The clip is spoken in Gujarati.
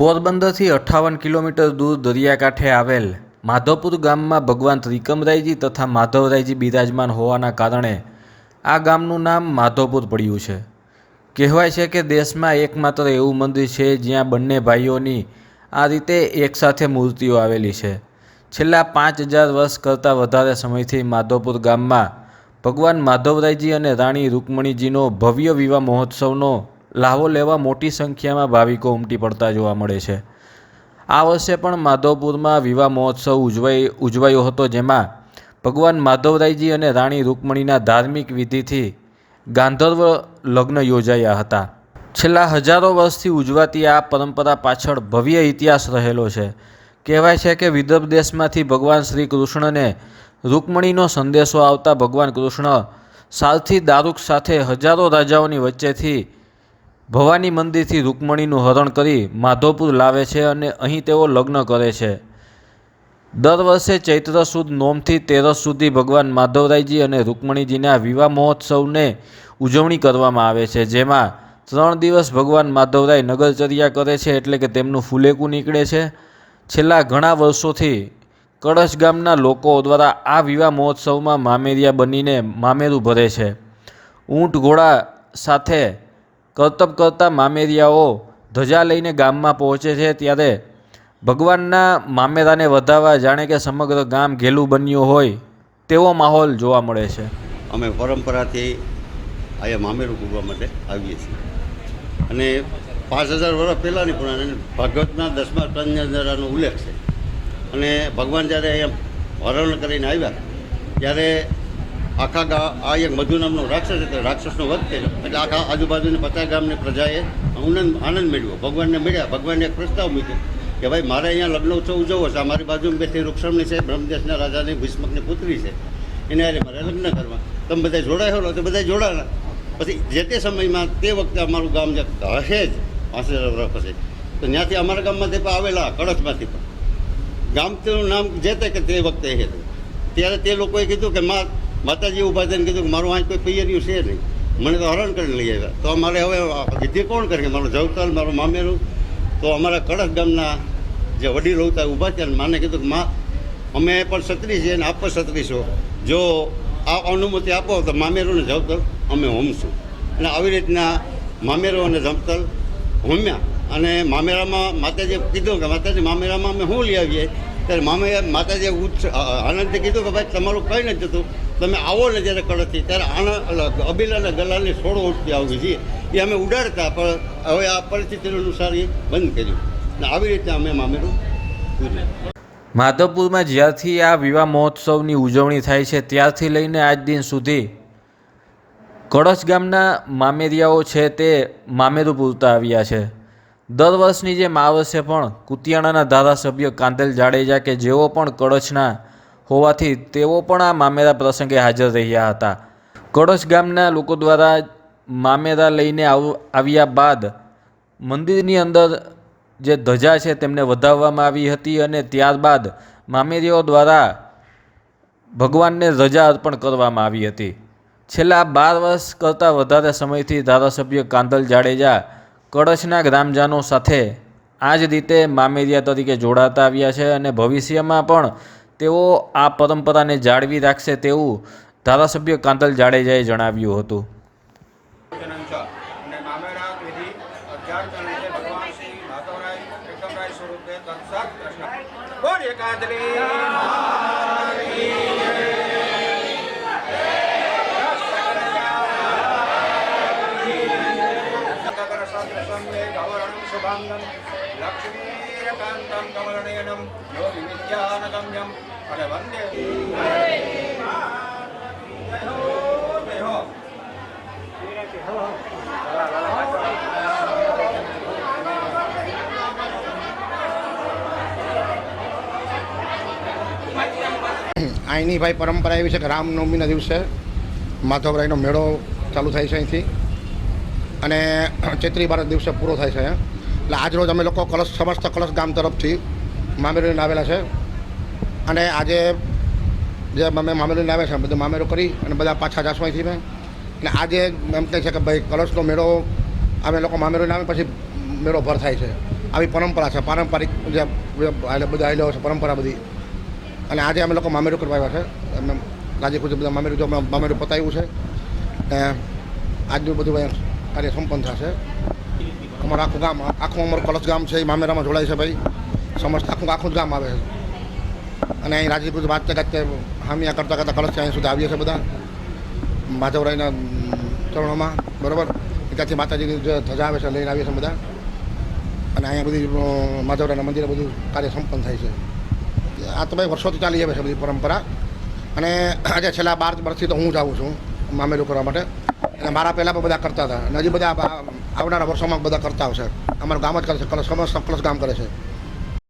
પોરબંદરથી અઠ્ઠાવન કિલોમીટર દૂર દરિયાકાંઠે આવેલ માધવપુર ગામમાં ભગવાન ત્રિકમરાયજી તથા માધવરાયજી બિરાજમાન હોવાના કારણે આ ગામનું નામ માધવપુર પડ્યું છે. કહેવાય છે કે દેશમાં એકમાત્ર એવું મંદિર છે જ્યાં બંને ભાઈઓની આ રીતે એકસાથે મૂર્તિઓ આવેલી છે. છેલ્લા પાંચ હજાર વર્ષ કરતાં વધારે સમયથી માધવપુર ગામમાં ભગવાન માધવરાયજી અને રાણી રૂકમણીજીનો ભવ્ય વિવાહ મહોત્સવનો લાહવો લેવા મોટી સંખ્યામાં ભાવિકો ઉમટી પડતા જોવા મળે છે. આ વર્ષે પણ માધવપુરમાં વિવાહ મહોત્સવ ઉજવાઈ, ઉજવાયો હતો જેમાં ભગવાન માધવરાયજી અને રાણી રૂકમણીના ધાર્મિક વિધિથી ગાંધર્વ લગ્ન યોજાયા હતા. છેલ્લા હજારો વર્ષથી ઉજવાતી આ પરંપરા પાછળ ભવ્ય ઇતિહાસ રહેલો છે. કહેવાય છે કે વિદર્ભ દેશમાંથી ભગવાન શ્રી કૃષ્ણને રૂકમણીનો સંદેશો આવતા ભગવાન કૃષ્ણ સારથી દારૂક સાથે હજારો રાજાઓની વચ્ચેથી ભવાની મંદિરથી રૂકમણીનું હરણ કરી માધવપુર લાવે છે અને અહીં તેઓ લગ્ન કરે છે. દર વર્ષે ચૈત્ર સુદ નોમથી તેરસ સુધી ભગવાન માધવરાયજી અને રૂકમણીજીના વિવાહ મહોત્સવને ઉજવણી કરવામાં આવે છે, જેમાં ત્રણ દિવસ ભગવાન માધવરાય નગરચર્યા કરે છે એટલે કે તેમનું ફુલેકું નીકળે છે. છેલ્લા ઘણા વર્ષોથી કળશ ગામના લોકો દ્વારા આ વિવાહ મહોત્સવમાં મામેરિયા બનીને મામેરું ભરે છે. ઊંટ ઘોડા સાથે કરતબ કરતા મામેરિયાઓ ધજા લઈને ગામમાં પહોંચે છે ત્યારે ભગવાનના મામેરાને વધાવવા જાણે કે સમગ્ર ગામ ઘેલું બન્યું હોય તેવો માહોલ જોવા મળે છે. અમે પરંપરાથી અહીંયા મામેરું પૂરવા માટે આવીએ છીએ. અને પાંચ હજાર વર્ષ પહેલાંની પણ ભાગવતના દસમા તંજરાનો ઉલ્લેખ છે. અને ભગવાન જ્યારે અહીંયા હરણ કરીને આવ્યા, ત્યારે આખા ગા આ એક મધુ નામનો રાક્ષસ હતો, રાક્ષસનો વધ થયેલો એટલે આખા આજુબાજુની પચાસ ગામની પ્રજાએ આનંદ આનંદ મેળવ્યો. ભગવાનને મળ્યા. ભગવાનને એક પ્રસ્તાવ મૂક્યો કે ભાઈ, મારે અહીંયા લગ્ન ઉત્સવ ઉજવવો છે. અમારી બાજુ બેઠી રૂક્ષમણી છે, બ્રહ્મદેશના રાજાની, ભીષ્મકની પુત્રી છે. એને હારે મારે લગ્ન કરવા. તમે બધા જોડાયેલો તો બધા જોડાયેલા. પછી જે તે સમયમાં તે વખતે અમારું ગામ જે હશે જ પાંચ વર્ષ પછી તો ત્યાંથી અમારા ગામમાંથી પણ આવેલા, કળશમાંથી પણ. ગામનું નામ જે તે કે તે વખતે હતું ત્યારે તે લોકોએ કીધું કે, મા માતાજી ઊભા થઈને કીધું કે મારું અહીં કોઈ પિયરિયું છે નહીં. મને તો હરણ કરીને લઈ આવ્યા. તો અમારે હવે વિધિ કોણ કરે? મારું જવતાલ, મારું મામેરું? તો અમારા કડક ગામના જે વડીલો હતા ઊભા થયા માને કીધું કે મા, અમે પણ છત્રી છીએ અને આપ પણ છત્રી જો આ અનુમતિ આપો તો મામેરું ને જવતલ, અમે હોમશું અને આવી રીતના મામેરો અને જમતલ હોમ્યા. અને મામેરામાં માતાજીએ કીધું કે માતાજી, મામેરામાં અમે શું લઈ આવીએ? ત્યારે મામે, માતાજીએ ઉચ્ચ આનંદથી કીધું કે ભાઈ, તમારું કંઈ નથી થતું. તમે આવો ને જ્યારે કળથી ત્યારે આનંદ અબીલાના ગલાની સોળો ઉઠતી આવી છે એ અમે ઉડાડતા, પણ હવે આ પરિસ્થિતિ અનુસાર એ બંધ કર્યું. ને આવી રીતે અમે મામેરું પૂર્યું માધવપુરમાં જ્યારથી આ વિવાહ મહોત્સવની ઉજવણી થાય છે, ત્યારથી લઈને આજ દિન સુધી કળશ ગામના મામેરિયાઓ છે તે મામેરું પૂરતા આવ્યા છે. દર વર્ષની જેમ આ વર્ષે પણ કુતિયાણાના ધારાસભ્ય કાંદલ જાડેજા કે જેઓ પણ કળશના હોવાથી તેઓ પણ આ મામેરા પ્રસંગે હાજર રહ્યા હતા. કળશ ગામના લોકો દ્વારા મામેરા લઈને આવ, આવ્યા બાદ મંદિરની અંદર જે ધજા છે તેમને વધાવવામાં આવી હતી અને ત્યારબાદ મામેરીઓ દ્વારા ભગવાનને રજા અર્પણ કરવામાં આવી હતી. છેલ્લા બાર વર્ષ કરતાં વધારે સમયથી ધારાસભ્ય કાંદલ જાડેજા કળશના ગ્રામજનો સાથે આ જ રીતે મામેરિયા તરીકે જોડાતા આવ્યા છે અને ભવિષ્યમાં પણ તેઓ આ પરંપરાને જાળવી રાખશે તેવું ધારાસભ્ય કાંતલ જાડેજાએ જણાવ્યું હતું. લક્ષ્મીરકાંતમ કમલનયનમ. યોગી વિદ્યાનગમ્યમ અહીંની ભાઈ પરંપરા એવી છે કે રામનવમીના દિવસે માધવરાયનો મેળો ચાલુ થાય છે અહીંથી. અને ચૈત્રી બાર દિવસે પૂરો થાય છે. એટલે આજ રોજ અમે લોકો કલશ, સમસ્ત કલશ ગામ તરફથી મામેરીને આવેલા છે. અને આજે જે અમે મામેરું આવ્યા છે બધું મામેરો કરી અને બધા પાછા અહીંથી મેં. અને આજે એમ કહે છે કે ભાઈ કલશનો મેળો અમે લોકો મામેરું લાવે પછી મેળો ભર થાય છે. આવી પરંપરા છે, પારંપરિક જે બધા આવેલો છે, પરંપરા બધી. અને આજે અમે લોકો મામેરું કરવા આવ્યા છે. અમે રાજી ખુશી બધા મામેરું, જો મામેરું પતાવ્યું છે, ને આજનું બધું કાર્ય સંપન્ન થશે. અમારું આખું ગામ, આખું અમારું કલશ ગામ છે, એ મામેરામાં જોડાય છે ભાઈ. સમસ્ત આખું આખું જ ગામ આવે છે. અને અહીં રાજીપુર વાંચતે ગાતે હામિયા કરતા કરતાં કળશ અહીં સુધી આવીએ છીએ બધા. માધવરાયના ચરણોમાં, બરાબર? ત્યાંથી માતાજીની ધજા આવે છે, લઈને આવીએ છીએ બધા. અને અહીંયા બધી માધવરાયના મંદિરે બધું કાર્ય સંપન્ન થાય છે. આ તો ભાઈ વર્ષોથી ચાલી આવે છે બધી પરંપરા. અને આજે છેલ્લા બાર વર્ષથી તો હું જ આવું છું મામેલું કરવા માટે. અને મારા પહેલાં પણ બધા કરતા હતા. અને હજી બધા આવનારા વર્ષોમાં બધા કરતા આવશે. અમારું ગામ જ કરે છે, કલશ કલશ ગામ કરે છે.